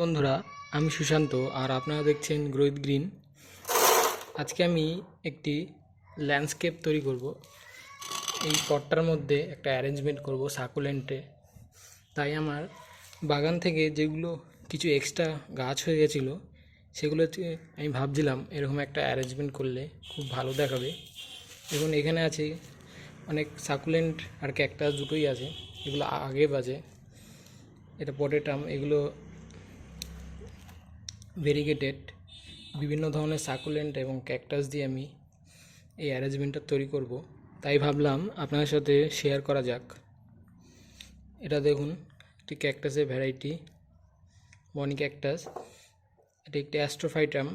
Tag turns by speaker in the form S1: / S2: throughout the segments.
S1: বন্ধুরা, আমি সুশান্ত আর আপনারা দেখছেন গ্রোথ গ্রিন। আজকে আমি একটি ল্যান্ডস্কেপ তৈরি করব। এই পটটার মধ্যে একটা অ্যারেঞ্জমেন্ট করব সাকুলেন্টে তাই আমার বাগান থেকে যেগুলো কিছু এক্সট্রা গাছ হয়ে গেছিল, সেগুলো আমি ভাবছিলাম এরকম একটা অ্যারেঞ্জমেন্ট করলে খুব ভালো দেখাবে। এবং এখানে আছে অনেক সাকুলেন্ট আর ক্যাকটাস দুটোই আছে, এগুলো আগে বাজে। এটা পটের পটেটাম এগুলো ভেরিগেটেড বিভিন্ন ধরনের সাকুলেন্ট এবং ক্যাকটাস দিয়ে আমি এই অ্যারেঞ্জমেন্টটা তৈরি করব। তাই ভাবলাম আপনাদের সাথে শেয়ার করা যাক। এটা দেখুন, একটি ক্যাকটাসের ভ্যারাইটি মনি ক্যাকটাস এটি একটি অ্যাস্ট্রোফাইটাম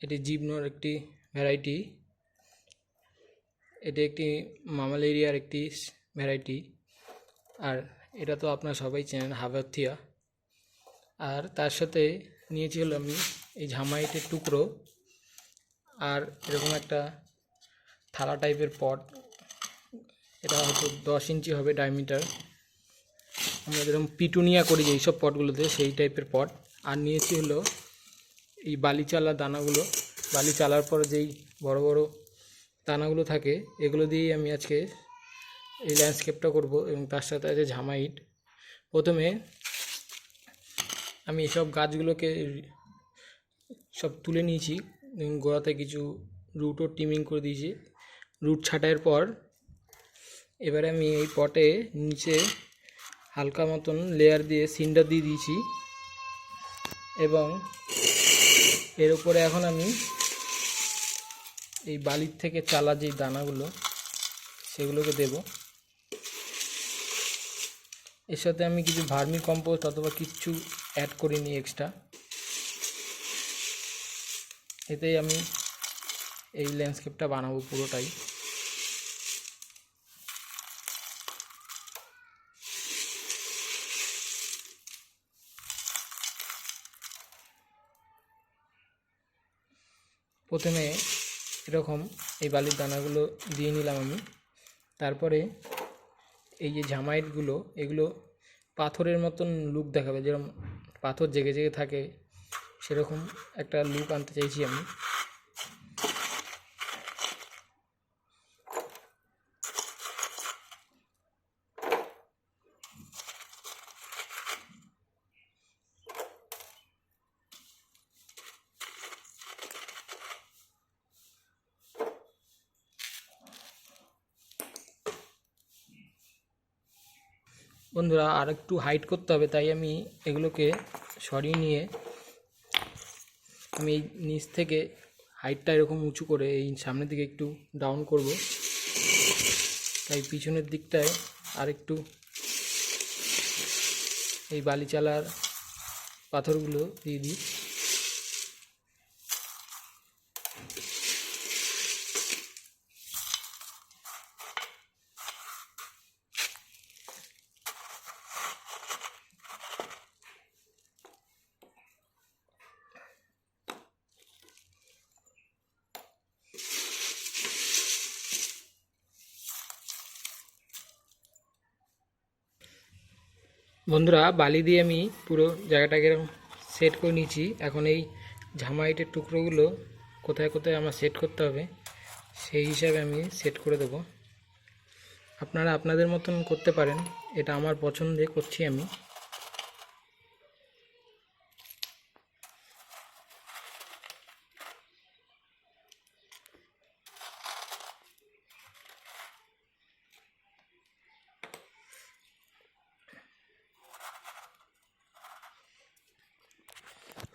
S1: এটি জিবনোর একটি ভ্যারাইটি এটি একটি মামালেরিয়ার একটি ভ্যারাইটি আর এটা তো আপনারা সবাই চেনেন হাভাথিয়া আর তার সাথে নিয়েছি হলো আমি এই ঝামাইটের টুকরো আর এরকম একটা থালা টাইপের পট। এটা হয়তো দশ ইঞ্চি হবে ডায়মিটার। আমরা যেরকম পিটুনিয়া করি এইসব পটগুলোতে, সেই টাইপের পট। আর নিয়েছি হলো এই বালি চালা দানাগুলো। বালি চালার পর যেই বড় বড় দানাগুলো থাকে, এগুলো দিয়েই আমি আজকে এই ল্যান্ডস্কেপটা করব এবং তার সাথে আছে ঝামাইট। প্রথমে আমি এসব গাছগুলোকে সব তুলে নিয়েছি গোড়াতে কিছু রুটও টিমিং করে দিয়েছি। রুট ছাঁটাইয়ের পর এবারে আমি এই পটে নিচে হালকা মতন লেয়ার দিয়ে সিন্ডার দিয়ে দিয়েছি এবং এর উপরে এখন আমি এই বালির থেকে চালা যেই দানাগুলো, সেগুলোকে দেব। এর সাথে আমি কিছু ভার্মি কম্পোস্ট অথবা কিচ্ছু অ্যাড করিনি এক্সট্রা এতেই আমি এই ল্যান্ডস্কেপটা বানাবো পুরোটাই। প্রথমে এরকম এই বালির দানাগুলো দিয়ে নিলাম আমি। তারপরে এই যে ঝামাইটগুলো, এগুলো পাথরের মতন লুক দেখাবে যেরকম পাথর জেগে জেগে থাকে সেরকম একটা লুক আনতে চাইছি আমি। বন্ধুরা, আর একটু হাইট করতে হবে, তাই আমি এগুলোকে সরিয়ে নিয়ে আমি এই নিচ থেকে হাইটটা এরকম উঁচু করে এই সামনের দিকে একটু ডাউন করব। তাই পিছনের দিকটায় আর একটু এই বালিচালার পাথরগুলো দিয়ে দিই। বন্ধুরা, বালি দিয়ে আমি পুরো জায়গাটাকে সেট করে নিয়েছি। এখন এই ঝামাইটের টুকরোগুলো কোথায় কোথায় আমার সেট করতে হবে, সেই হিসাবে আমি সেট করে দেব। আপনারা আপনাদের মতন করতে পারেন, এটা আমার পছন্দে করছি আমি।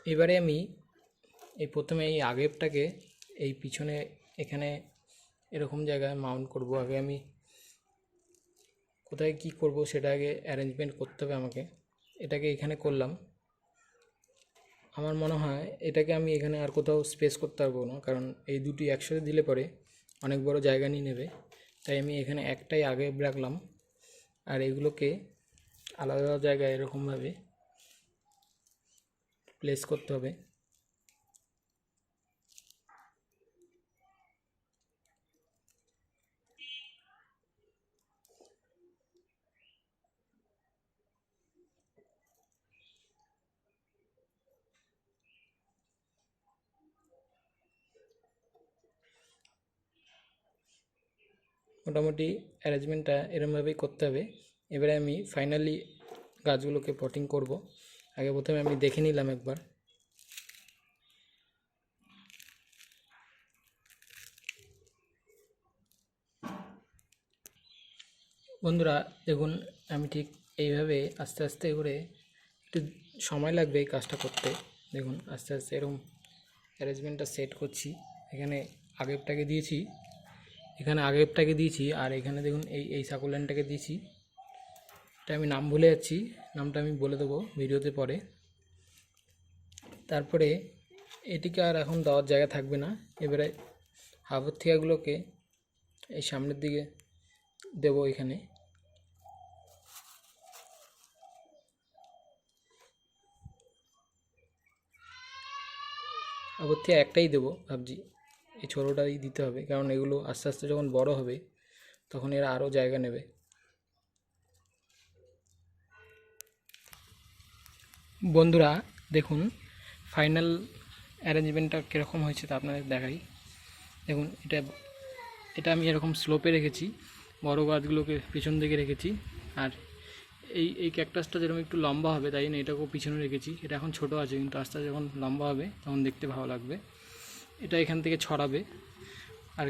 S1: এবারে আমি এই প্রথমে এই আগেরটাকে এই পিছনে এখানে এরকম জায়গায় মাউন্ট করব। আগে আমি কোথায় কি করব সেটা আগে অ্যারেঞ্জমেন্ট করতে হবে আমাকে। এটাকে এখানে করলাম। আমার মনে হয় এটাকে আমি এখানে আর কোথাও স্পেস করতে পারব না, কারণ এই দুটি একসাথে দিলে পরে অনেক বড় জায়গা নিয়ে নেবে। তাই আমি এখানে একটাই আগে রাখলাম। আর এগুলোকে আলাদা আলাদা জায়গায় এরকমভাবে প্লেস করতে হবে। মোটামুটি অ্যারেঞ্জমেন্টটা এরমভাবেই করতে হবে। এবারে আমি ফাইনালি গাছগুলোকে পটিং করব। আগে প্রথমে আমি দেখে নিলাম একবার। বন্ধুরা, দেখুন, আমি ঠিক এইভাবে আস্তে আস্তে করে একটু সময় লাগবে এই কাজটা করতে। দেখুন, আস্তে আস্তে এরকম অ্যারেঞ্জমেন্টটা সেট করছি। এখানে আগেরটাকে দিয়েছি, এখানে আগেরটাকে দিয়েছি, আর এখানে দেখুন, এই এই সাকুলেনটাকে দিয়েছি। এটা আমি নাম ভুলে যাচ্ছি, নামটা আমি বলে দেবো ভিডিওতে পরে। তারপরে এটিকে আর এখন দেওয়ার জায়গা থাকবে না। এবারে হাবথিয়াগুলোকে এই সামনের দিকে দেবো এখানে। হাবথিয়া একটাই দেবো, ভাবছি। এই ছোটোটাই দিতে হবে, কারণ এগুলো আস্তে আস্তে যখন বড় হবে, তখন এরা আরও জায়গা নেবে। বন্ধুরা, দেখুন ফাইনাল অ্যারেঞ্জমেন্টটা কীরকম হয়েছে তা আপনাদের দেখাই। দেখুন, এটা এটা আমি এরকম স্লোপে রেখেছি, বড় গাছগুলোকে পিছন দিকে রেখেছি, আর এই এই ক্যাকটাসটা যেরকম একটু লম্বা হবে, তাই না, এটাকেও পিছনে রেখেছি। এটা এখন ছোট আছে, কিন্তু আস্তে যখন লম্বা হবে, তখন দেখতে ভালো লাগবে। এটা এখান থেকে ছড়াবে, আর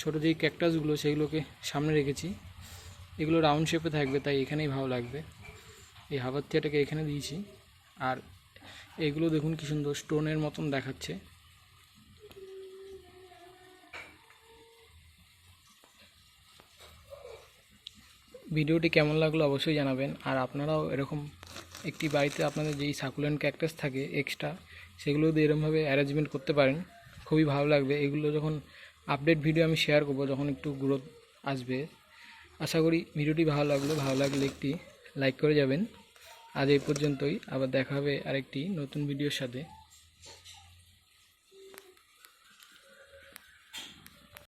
S1: ছোটো যেই ক্যাকটাসগুলো সেগুলোকে সামনে রেখেছি। এগুলো রাউন্ড শেপে থাকবে, তাই এখানেই ভালো লাগবে। এই হাবাত্তিয়াটাকে এখানে দিয়েছি। আর এগুলো দেখুন কি সুন্দর স্টোনের মতন দেখাচ্ছে। ভিডিওটি কেমন লাগল অবশ্যই জানাবেন। আর আপনারাও এরকম একটি বাড়িতে আপনাদের যেই সাকুলেন্ট ক্যাকটাস থাকে এক্সট্রা সেগুলো দিয়ে এরকমভাবে অ্যারেঞ্জমেন্ট করতে পারেন। খুবই ভালো লাগবে। এগুলো যখন আপডেট ভিডিও আমি শেয়ার করব, যখন একটু গ্রোথ আসবে। আশা করি ভিডিওটি ভালো লাগল। ভালো লাগলে একটি লাইক করে যাবেন। আজ এই পর্যন্তই। আবার দেখা হবে আরেকটি নতুন ভিডিওর সাথে।